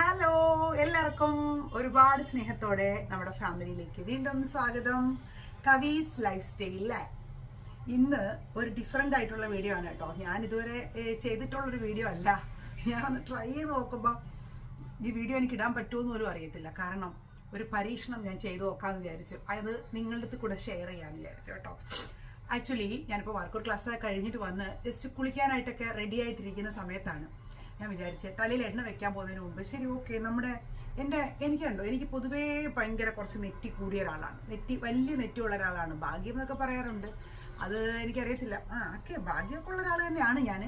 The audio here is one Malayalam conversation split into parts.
ഹലോ എല്ലാവർക്കും ഒരുപാട് സ്നേഹത്തോടെ നമ്മുടെ ഫാമിലിയിലേക്ക് വീണ്ടും സ്വാഗതം. കവീസ് ലൈഫ് സ്റ്റൈലിലെ ഇന്ന് ഒരു ഡിഫറെന്റ് ആയിട്ടുള്ള വീഡിയോ ആണ് കേട്ടോ. ഞാൻ ഇതുവരെ ചെയ്തിട്ടുള്ളൊരു വീഡിയോ അല്ല. ഞാനൊന്ന് ട്രൈ ചെയ്ത് നോക്കുമ്പോൾ ഈ വീഡിയോ എനിക്ക് ഇടാൻ പറ്റുമെന്ന് പോലും അറിയത്തില്ല. കാരണം ഒരു പരീക്ഷണം ഞാൻ ചെയ്തു നോക്കാമെന്ന് വിചാരിച്ചു. അത് നിങ്ങളുടെ അടുത്ത് കൂടെ ഷെയർ ചെയ്യാമെന്ന് വിചാരിച്ചു കേട്ടോ. ആക്ച്വലി ഞാനിപ്പോൾ വർക്കൗട്ട് ക്ലാസ് കഴിഞ്ഞിട്ട് വന്ന് ജസ്റ്റ് കുളിക്കാനായിട്ടൊക്കെ റെഡി ആയിട്ടിരിക്കുന്ന സമയത്താണ്. ഞാൻ വിചാരിച്ചേ തലയിൽ എണ്ണ വെക്കാൻ പോകുന്നതിന് മുമ്പ്. ശരി ഓക്കെ നമ്മുടെ എന്റെ എനിക്കുണ്ടോ എനിക്ക് പൊതുവേ ഭയങ്കര കുറച്ച് നെറ്റി കൂടിയ ഒരാളാണ്. നെറ്റി വലിയ നെറ്റിയുള്ള ഒരാളാണ്. ഭാഗ്യം എന്നൊക്കെ പറയാറുണ്ട്. അത് എനിക്കറിയത്തില്ല. ആ ഓക്കെ ഭാഗ്യമൊക്കെ ഉള്ള ഒരാൾ തന്നെയാണ് ഞാൻ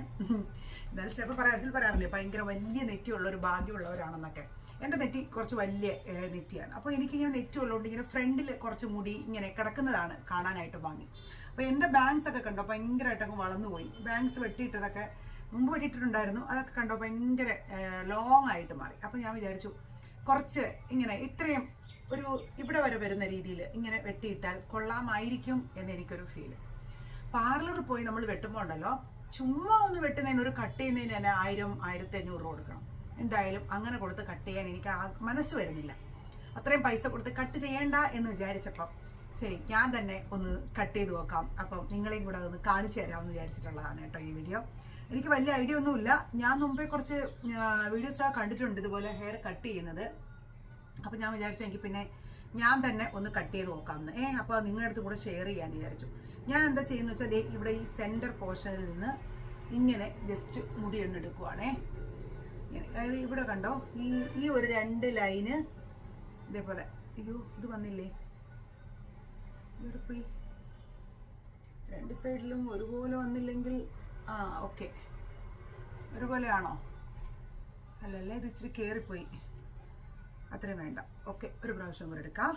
എന്നാലും ചിലപ്പോൾ പറയാറിൽ പറയാറില്ലേ ഭയങ്കര വലിയ നെറ്റിയുള്ള ഒരു ഭാഗ്യമുള്ളവരാണെന്നൊക്കെ. എന്റെ നെറ്റി കുറച്ച് വലിയ നെറ്റിയാണ്. അപ്പോൾ എനിക്കിങ്ങനെ നെറ്റി ഉള്ളതുകൊണ്ട് ഇങ്ങനെ ഫ്രണ്ടിൽ കുറച്ച് മുടി ഇങ്ങനെ കിടക്കുന്നതാണ് കാണാനായിട്ട് വാങ്ങി അപ്പോൾ എന്റെ ബാങ്ക്സ് ഒക്കെ കണ്ടോ ഭയങ്കരമായിട്ട് വളർന്നു പോയി ബാങ്ക്സ് വെട്ടിയിട്ടതൊക്കെ മുമ്പ് വെട്ടിയിട്ടുണ്ടായിരുന്നു. അതൊക്കെ കണ്ടോ ഭയങ്കര ലോങ് ആയിട്ട് മാറി. അപ്പം ഞാൻ വിചാരിച്ചു കുറച്ച് ഇങ്ങനെ ഇത്രയും ഒരു ഇവിടെ വരെ വരുന്ന രീതിയിൽ ഇങ്ങനെ വെട്ടിയിട്ടാൽ കൊള്ളാമായിരിക്കും എന്ന് എനിക്കൊരു ഫീൽ പാർലറിൽ പോയി നമ്മൾ വെട്ടുമ്പോൾ ഉണ്ടല്ലോ ചുമ്മാ ഒന്ന് വെട്ടുന്നതിന് ഒരു കട്ട് ചെയ്യുന്നതിന് തന്നെ ആയിരം ആയിരത്തി അഞ്ഞൂറ് കൊടുക്കണം. എന്തായാലും അങ്ങനെ കൊടുത്ത് കട്ട് ചെയ്യാൻ എനിക്ക് ആ മനസ്സ് വരുന്നില്ല. അത്രയും പൈസ കൊടുത്ത് കട്ട് ചെയ്യേണ്ട എന്ന് വിചാരിച്ചപ്പം ശരി ഞാൻ തന്നെ ഒന്ന് കട്ട് ചെയ്ത് നോക്കാം. അപ്പം നിങ്ങളെയും കൂടെ അതൊന്ന് കാണിച്ചു തരാമെന്ന് വിചാരിച്ചിട്ടുള്ളതാണ് കേട്ടോ ഈ വീഡിയോ എനിക്ക് വലിയ ഐഡിയ ഒന്നുമില്ല. ഞാൻ മുമ്പേ കുറച്ച് വീഡിയോസ് കണ്ടിട്ടുണ്ട് ഇതുപോലെ ഹെയർ കട്ട് ചെയ്യുന്നത്. അപ്പോൾ ഞാൻ വിചാരിച്ചു എനിക്ക് പിന്നെ ഞാൻ തന്നെ ഒന്ന് കട്ട് ചെയ്ത് നോക്കാമെന്ന്. ഏ അപ്പോൾ നിങ്ങളുടെ അടുത്ത് കൂടെ ഷെയർ ചെയ്യാൻ വിചാരിച്ചു. ഞാൻ എന്താ ചെയ്യുന്നത് വെച്ചാൽ ഇവിടെ ഈ സെന്റർ പോർഷനിൽ നിന്ന് ഇങ്ങനെ ജസ്റ്റ് മുടി ഒന്ന് എടുക്കുവാണേ. അതായത് ഇവിടെ കണ്ടോ? ഈ ഈ ഒരു രണ്ട് ലൈന് ഇതേപോലെ. അയ്യോ ഇത് വന്നില്ലേ? ഇവിടെ പോയി. രണ്ട് സൈഡിലും ഒരുപോലെ വന്നില്ലെങ്കിൽ ആ ഓക്കെ. ഒരുപോലെയാണോ? അല്ലല്ലേ ഇത് ഇച്ചിരി കയറിപ്പോയി അത്രയും വേണ്ട. ഓക്കെ ഒരു പ്രാവശ്യം കൂടെ എടുക്കാം.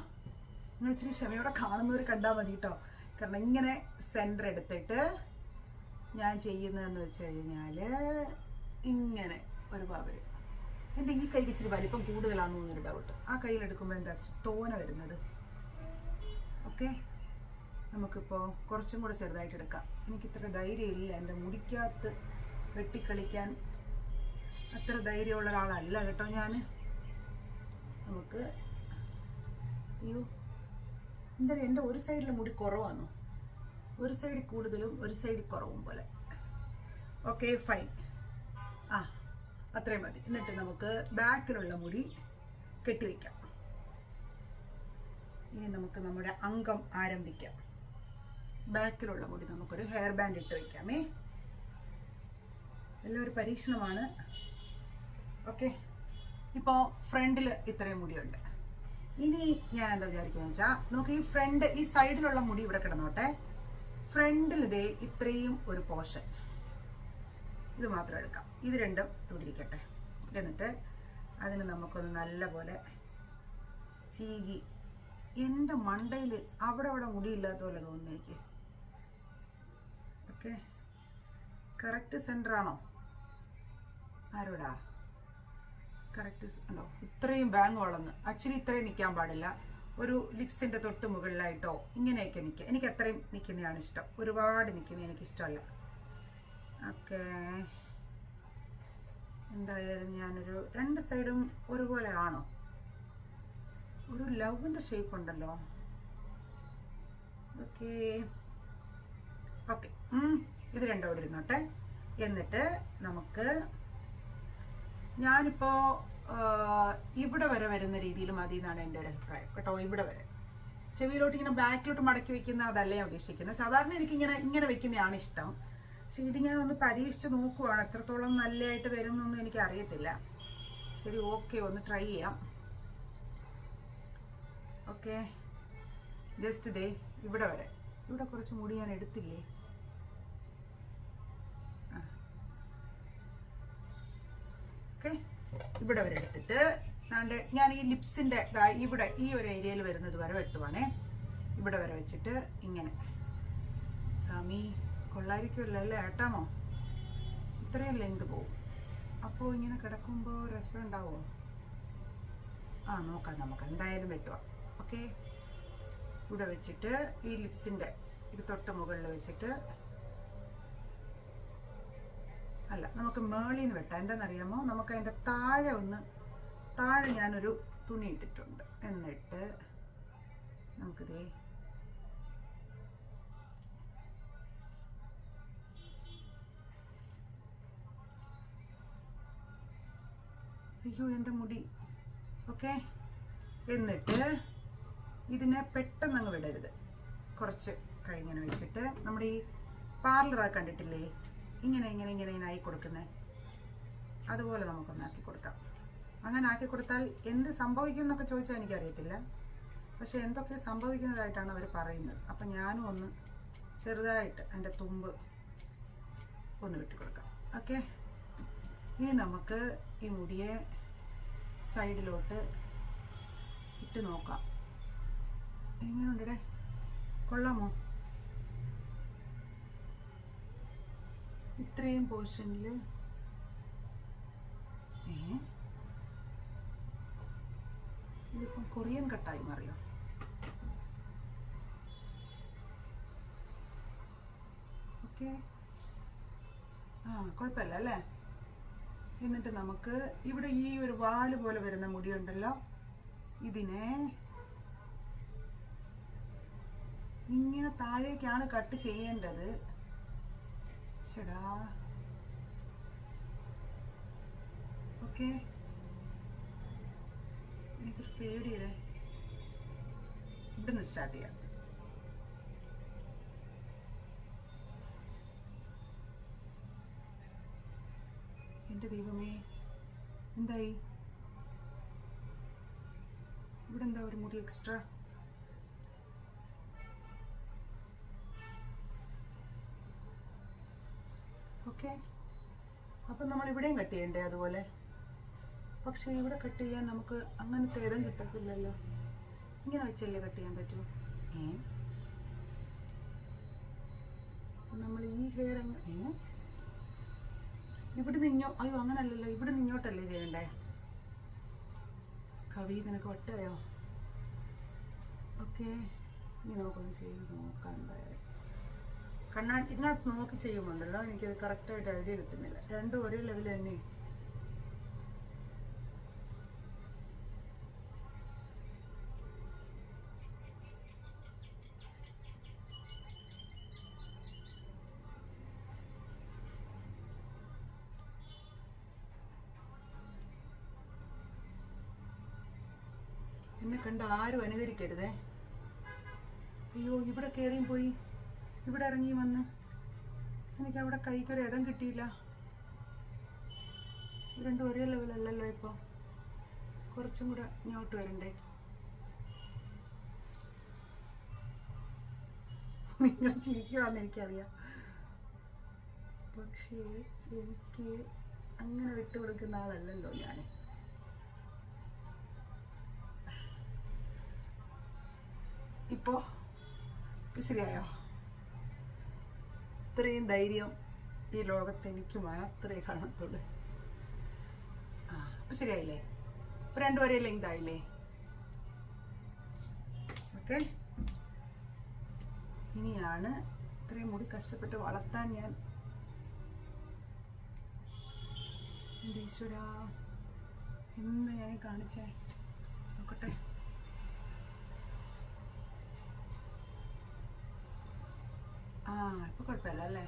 നിങ്ങൾ ഇച്ചിരി ക്ഷമയോടെ കാണുന്നവർ കണ്ടാൽ മതി കേട്ടോ. കാരണം ഇങ്ങനെ സെന്റർ എടുത്തിട്ട് ഞാൻ ചെയ്യുന്നതെന്ന് വെച്ച് കഴിഞ്ഞാൽ ഇങ്ങനെ ഒരു പവര് എന്റെ ഈ കൈക്ക് ഇച്ചിരി വലിപ്പം കൂടുതലാണെന്ന് തോന്നുന്നൊരു ഡൗട്ട് ആ കയ്യിലെടുക്കുമ്പോൾ എന്താ തോന വരുന്നത്? ഓക്കെ. നമുക്കിപ്പോൾ കുറച്ചും കൂടെ ചെറുതായിട്ട് എടുക്കാം. എനിക്കിത്ര ധൈര്യമില്ല എന്റെ മുടിക്കകത്ത് വെട്ടിക്കളിക്കാൻ. അത്ര ധൈര്യമുള്ള ഒരാളല്ല കേട്ടോ ഞാൻ നമുക്ക് അയ്യോ എന്താ എന്റെ ഒരു സൈഡിൽ മുടി കുറവാണോ ഒരു സൈഡ് കൂടുതലും ഒരു സൈഡ് കുറവും പോലെ. Okay fine. ആ അത്രയും മതി. എന്നിട്ട് നമുക്ക് ബാക്കിലുള്ള മുടി കെട്ടിവെക്കാം. ഇനി നമുക്ക് നമ്മുടെ അംഗം ആരംഭിക്കാം. ബാക്കിലുള്ള മുടി നമുക്കൊരു ഹെയർ ബാൻഡ് ഇട്ട് വയ്ക്കാമേ എല്ലാം ഒരു പരീക്ഷണമാണ്. ഓക്കെ ഇപ്പോൾ ഫ്രണ്ടിൽ ഇത്രയും മുടിയുണ്ട്. ഇനി ഞാൻ എന്താ വിചാരിക്കുന്നത് വെച്ചാൽ നമുക്ക് ഈ ഫ്രണ്ട് ഈ സൈഡിലുള്ള മുടി ഇവിടെ കിടന്നോട്ടെ. ഫ്രണ്ടിൽ ഇതേ ഇത്രയും ഒരു പോർഷൻ ഇത് മാത്രം എടുക്കാം. ഇത് രണ്ടും ഇവിടെ എന്നിട്ട് അതിന് നമുക്കൊന്ന് നല്ലപോലെ ചീകി. എന്റെ മണ്ടയിൽ അവിടെ അവിടെ മുടിയില്ലാത്ത പോലെ തോന്നുന്നു എനിക്ക്. ഓക്കെ. കറക്റ്റ് സെന്റർ ആണോ? ആരോടാ? കറക്റ്റ് ഉണ്ടോ? ഇത്രയും ബാങ്ക് വളർന്ന്. ആക്ച്വലി ഇത്രയും നിൽക്കാൻ പാടില്ല. ഒരു ലിപ്സിന്റെ തൊട്ട് മുകളിലായിട്ടോ ഇങ്ങനെയൊക്കെ നിൽക്കുക എനിക്ക് അത്രയും നിൽക്കുന്നതാണ് ഇഷ്ടം. ഒരുപാട് നിൽക്കുന്നത് എനിക്കിഷ്ടമല്ല ഓക്കെ. എന്തായാലും ഞാനൊരു രണ്ട് സൈഡും ഒരുപോലെ ആണോ? ഒരു ലവിന്റെ ഷേപ്പ് ഉണ്ടല്ലോ. ഓക്കെ. ഓക്കെ. ഇത് രണ്ടും അവിടെ ഇരുന്നോട്ടെ. എന്നിട്ട് നമുക്ക് ഞാനിപ്പോൾ ഇവിടെ വരെ വരുന്ന രീതിയിൽ മതി എന്നാണ് എന്റെ ഒരു അഭിപ്രായം. കേട്ടോ ഇവിടെ വരെ. ചെവിയിലോട്ട് ഇങ്ങനെ ബാക്കിലോട്ട് മടക്കി വെക്കുന്ന അതല്ല ഞാൻ ഉദ്ദേശിക്കുന്നത്. സാധാരണ എനിക്ക് ഇങ്ങനെ ഇങ്ങനെ വെക്കുന്നതാണ് ഇഷ്ടം. പക്ഷെ ഇത് ഞാൻ ഒന്ന് പരീക്ഷിച്ച് നോക്കുവാണ്. എത്രത്തോളം നല്ലതായിട്ട് വരുമെന്നൊന്നും എനിക്ക് അറിയത്തില്ല. ശരി ഓക്കെ ഒന്ന് ട്രൈ ചെയ്യാം. ഓക്കെ. ജസ്റ്റ് ദേ ഇവിടെ വരെ. ഇവിടെ കുറച്ച് മുടി ഞാൻ എടുത്തില്ലേ ഓക്കെ ഇവിടെ വരെ എടുത്തിട്ട് ഞാന്റെ ഞാൻ ഈ ലിപ്സിന്റെ ഇവിടെ ഈ ഒരു ഏരിയയിൽ വരുന്നത് വരെ വെട്ടുവാണേ. ഇവിടെ വരെ വെച്ചിട്ട് ഇങ്ങനെ. സമി കൊള്ളായിരിക്കുമല്ലോ അല്ലേ ഏട്ടാമോ? ഇത്രയും ലെങ്ത് പോവും. അപ്പോൾ ഇങ്ങനെ കിടക്കുമ്പോൾ രസം ഉണ്ടാവുമോ ആ നോക്കാം നമുക്ക്. എന്തായാലും വെട്ടുക ഓക്കെ ഇവിടെ വെച്ചിട്ട് ഈ ലിപ്സിന്റെ ഇത് തൊട്ട് മുകളിൽ വെച്ചിട്ട് അല്ല നമുക്ക് മേളിന്ന് വെട്ടാം. എന്താണെന്നറിയാമോ നമുക്ക് അതിന്റെ താഴെ ഒന്ന് താഴെ ഞാനൊരു തുണി ഇട്ടിട്ടുണ്ട്. എന്നിട്ട് നമുക്കിതേ അയ്യോ എന്റെ മുടി. ഓക്കെ. എന്നിട്ട് ഇതിനെ പെട്ടെന്ന് അങ്ങ് വിടരുത്. കുറച്ച് കൈ ഇങ്ങനെ വെച്ചിട്ട് നമ്മുടെ ഈ പാർലറൊക്കെ കണ്ടിട്ടില്ലേ? ഇങ്ങനെ ഇങ്ങനെ ഇങ്ങനെ ഇങ്ങനെ ആയി കൊടുക്കുന്നത് അതുപോലെ നമുക്കൊന്ന് ആക്കി കൊടുക്കാം. അങ്ങനെ ആക്കി കൊടുത്താൽ എന്ത് സംഭവിക്കും എന്നൊക്കെ ചോദിച്ചാൽ എനിക്കറിയത്തില്ല. പക്ഷെ എന്തൊക്കെ സംഭവിക്കുന്നതായിട്ടാണ് അവർ പറയുന്നത്. അപ്പം ഞാനും ഒന്ന് ചെറുതായിട്ട് എന്റെ തുമ്പ് ഒന്ന് വിട്ട് കൊടുക്കാം. ഓക്കെ? ഇനി നമുക്ക് ഈ മുടിയെ സൈഡിലോട്ട് ഇട്ട് നോക്കാം. എങ്ങനെയുണ്ടേ കൊള്ളാമോ? ഇത്രയും പോർഷനിൽ ഇതിപ്പം കൊറിയൻ കട്ടായി മാറിയോ? ഓക്കെ. ആ കുഴപ്പമില്ല അല്ലേ? എന്നിട്ട് നമുക്ക് ഇവിടെ ഈ ഒരു വാൽ പോലെ വരുന്ന മുടിയുണ്ടല്ലോ. ഇതിനെ ഇങ്ങനെ താഴേക്കാണ് കട്ട് ചെയ്യേണ്ടത്. ചേടാ ഓക്കെ എനിക്കൊരു പേടിയല്ലേ ഇവിടുന്ന് സ്റ്റാർട്ട് ചെയ്യാം എന്റെ ദൈവമേ എന്തായി ഇവിടെ എന്താ ഒരു മുടി എക്സ്ട്രാ ഓക്കെ. അപ്പം നമ്മൾ ഇവിടെയും കട്ട് ചെയ്യണ്ടേ അതുപോലെ? പക്ഷേ ഇവിടെ കട്ട് ചെയ്യാൻ നമുക്ക് അങ്ങനത്തെ ഏതും കിട്ടത്തില്ലല്ലോ. ഇങ്ങനെ വെച്ചല്ലേ കട്ട് ചെയ്യാൻ പറ്റൂ? ഏ? നമ്മൾ ഈ ഹെയർ അങ്ങ് ഏ? ഇവിടെ നിന്നോ അയ്യോ അങ്ങനല്ലല്ലോ. ഇവിടെ നിന്നോട്ടല്ലേ ചെയ്യണ്ടേ? കവി നിനക്ക് വട്ടായോ? ഓക്കെ. ഇനി നമുക്കൊന്ന് ചെയ്ത് നോക്കാം എന്തായാലും. കണ്ണാടി ഇതിനകത്ത് നോക്കി ചെയ്യുമ്പോണ്ടല്ലോ എനിക്കത് കറക്റ്റായിട്ട് ഐഡിയ കിട്ടുന്നില്ല. രണ്ടും ഒരേ ലെവൽ തന്നെ. എന്നെ കണ്ട് ആരും അനുകരിക്കരുതേ. അയ്യോ ഇവിടെ കയറിയും പോയി. ഇവിടെ ഇറങ്ങി വന്ന്. എനിക്ക് അവിടെ കൈക്കൊരു ഇടം കിട്ടിയില്ല. ഇത് രണ്ടും ഒരേ ലെവലല്ലല്ലോ ഇപ്പോൾ കുറച്ചും കൂടെ ഇങ്ങോട്ട് വരണ്ടേ? നിങ്ങൾ ചിരിക്കുവാന്ന് എനിക്കറിയാം. പക്ഷേ എനിക്ക് അങ്ങനെ വിട്ടുകൊടുക്കുന്ന ആളല്ലല്ലോ ഞാൻ ഇപ്പോൾ ഇപ്പൊ ശരിയായോ? ഇത്രയും ധൈര്യം ഈ ലോകത്ത് എനിക്ക് മാത്രമേ കാണത്തുള്ളൂ. ആ അപ്പൊ ശരിയായില്ലേ? ഇപ്പൊ രണ്ടുപേരെ ലെങ്ത് ആയില്ലേ? ഓക്കെ ഇനിയാണ് ഇത്രയും മുടി കഷ്ടപ്പെട്ട് വളർത്താൻ ഞാൻ എന്റെ ഈശ്വര എന്ന് ഞാൻ കാണിച്ചേ? നോക്കട്ടെ. ആ ഇപ്പൊ കുഴപ്പമില്ല അല്ലേ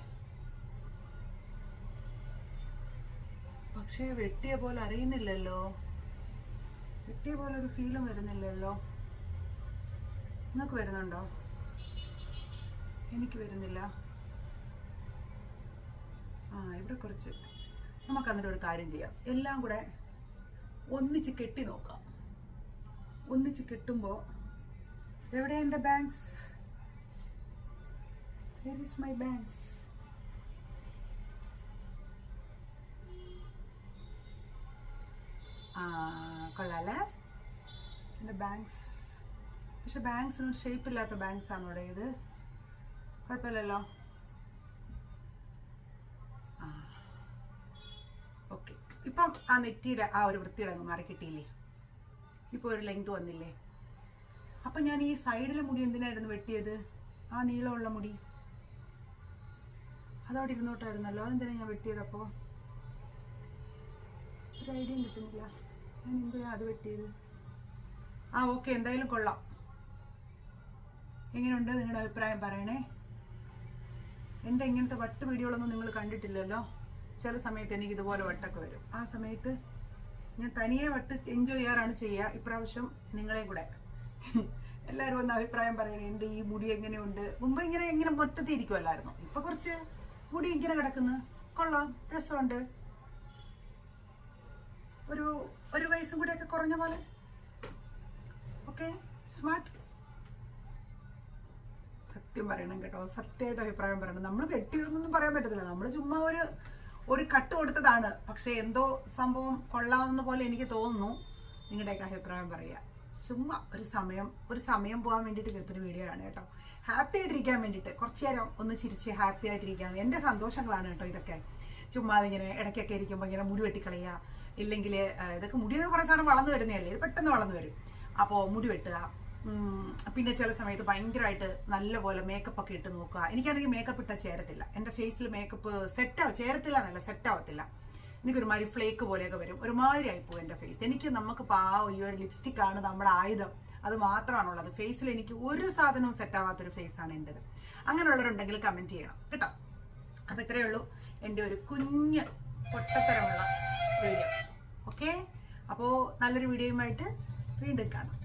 പക്ഷേ വെട്ടിയ പോലെ അറിയുന്നില്ലല്ലോ. വെട്ടിയ പോലെ ഒരു ഫീലും വരുന്നില്ലല്ലോ. നിങ്ങൾക്ക് വരുന്നുണ്ടോ? എനിക്ക് വരുന്നില്ല. ആ ഇവിടെ കുറച്ച്. നമുക്ക് അന്നേരം ഒരു കാര്യം ചെയ്യാം. എല്ലാം കൂടെ ഒന്നിച്ച് കെട്ടി നോക്കാം. ഒന്നിച്ച് കെട്ടുമ്പോൾ എവിടെ എന്റെ banks Where is my banks? ആ കൊള്ളാല്ലേ എന്റെ ബാങ്ക്സ് പക്ഷെ ബാങ്ക്സിന് ഷേപ്പ് ഇല്ലാത്ത ബാങ്ക്സ് ആണ് ഇവിടെ ഇത്. കുഴപ്പമില്ലല്ലോ. ആ ഓക്കെ ഇപ്പം ആ നെറ്റിയുടെ ആ ഒരു വൃത്തിയുടെ അങ്ങ് മാറി കിട്ടിയില്ലേ ഇപ്പോൾ ഒരു ലെങ്ത് വന്നില്ലേ? അപ്പം ഞാൻ ഈ സൈഡിലെ മുടി എന്തിനായിരുന്നു വെട്ടിയത്? ആ നീളമുള്ള മുടി. അതവിടെ ഇരുന്നോട്ടായിരുന്നല്ലോ. അതെന്തിനാ ഞാൻ വെട്ടിയതപ്പോൾ ഒരു ഐഡിയയും കിട്ടുന്നില്ല. ഞാൻ എന്തിനാ അത് വെട്ടിയത്? ആ ഓക്കെ എന്തായാലും കൊള്ളാം. എങ്ങനെയുണ്ട് നിങ്ങളുടെ അഭിപ്രായം പറയണേ? എന്റെ ഇങ്ങനത്തെ വട്ട് വീഡിയോകളൊന്നും നിങ്ങൾ കണ്ടിട്ടില്ലല്ലോ? ചില സമയത്ത് എനിക്ക് ഇതുപോലെ വട്ടൊക്കെ വരും. ആ സമയത്ത് ഞാൻ തനിയെ വട്ട് എൻജോയ് ചെയ്യാറാണ് ചെയ്യുക. ഇപ്രാവശ്യം നിങ്ങളെ കൂടെ. എല്ലാവരും ഒന്ന് അഭിപ്രായം പറയണേ. എന്റെ ഈ മുടി എങ്ങനെയുണ്ട്? മുമ്പ് ഇങ്ങനെ ഇങ്ങനെ മൊത്തത്തിൽ ഇരിക്കുമല്ലായിരുന്നു ഇപ്പൊ കുറച്ച് മുടി ഇങ്ങനെ കിടക്കുന്നു. കൊള്ളാം രസമുണ്ട്. ഒരു ഒരു വയസ്സും കൂടെയൊക്കെ കുറഞ്ഞ പോലെ. Okay smart. സത്യം പറയണം കേട്ടോ. സത്യമായിട്ട് അഭിപ്രായം പറയണം. നമ്മൾ കെട്ടിയതൊന്നും പറയാൻ പറ്റത്തില്ല. നമ്മൾ ചുമ്മാ ഒരു ഒരു കട്ട് കൊടുത്തതാണ്. പക്ഷെ എന്തോ സംഭവം കൊള്ളാവുന്ന പോലെ എനിക്ക് തോന്നുന്നു. നിങ്ങളുടെയൊക്കെ അഭിപ്രായം പറയുക. ചുമ്മാ ഒരു സമയം ഒരു സമയം പോകാൻ വേണ്ടിയിട്ട് എടുത്തൊരു വീഡിയോ ആണ് കേട്ടോ. ഹാപ്പി ആയിട്ടിരിക്കാൻ വേണ്ടിയിട്ട് കുറച്ച് നേരം ഒന്ന് ചിരിച്ച് ഹാപ്പി ആയിട്ടിരിക്കാൻ എന്റെ സന്തോഷങ്ങളാണ് കേട്ടോ ഇതൊക്കെ. ചുമ്മാ ഇങ്ങനെ ഇടയ്ക്കൊക്കെ ഇരിക്കുമ്പോൾ ഇങ്ങനെ മുടി വെട്ടിക്കളയുക ഇല്ലെങ്കിൽ ഇതൊക്കെ മുടിയൊക്കെ കുറേ സാധനം വളർന്നു വരുന്നതല്ലേ? ഇത് പെട്ടെന്ന് വളർന്നു വരും. അപ്പോൾ മുടി വെട്ടുക പിന്നെ ചില സമയത്ത് ഭയങ്കരമായിട്ട് നല്ലപോലെ മേക്കപ്പ് ഒക്കെ ഇട്ട് നോക്കുക. എനിക്കാണെങ്കിൽ മേക്കപ്പ് ഇട്ടാൽ ചേരത്തില്ല. എന്റെ ഫേസിൽ മേക്കപ്പ് സെറ്റ് ആവും ചേരത്തില്ല എന്നല്ല സെറ്റ് ആവത്തില്ല. എനിക്കൊരുമാതിരി ഫ്ലേക്ക് പോലെയൊക്കെ വരും. ഒരുമാതിരി ആയിപ്പോകും എന്റെ ഫേസ് എനിക്ക് നമുക്ക് പാവം ഈ ഒരു ലിപ്സ്റ്റിക് ആണ് നമ്മുടെ ആയുധം. അത് മാത്രമാണുള്ളത്. ഫേസിൽ എനിക്ക് ഒരു സാധനവും സെറ്റ് ആവാത്തൊരു ഫേസാണ് എന്റെത്. അങ്ങനെയുള്ളവരുണ്ടെങ്കിൽ കമന്റ് ചെയ്യണം. കേട്ടോ? അപ്പം ഇത്രയേ ഉള്ളൂ എന്റെ ഒരു കുഞ്ഞ് പൊട്ടത്തരമുള്ള വീഡിയോ ഓക്കെ അപ്പോൾ നല്ലൊരു വീഡിയോയുമായിട്ട് വീണ്ടും കാണാം.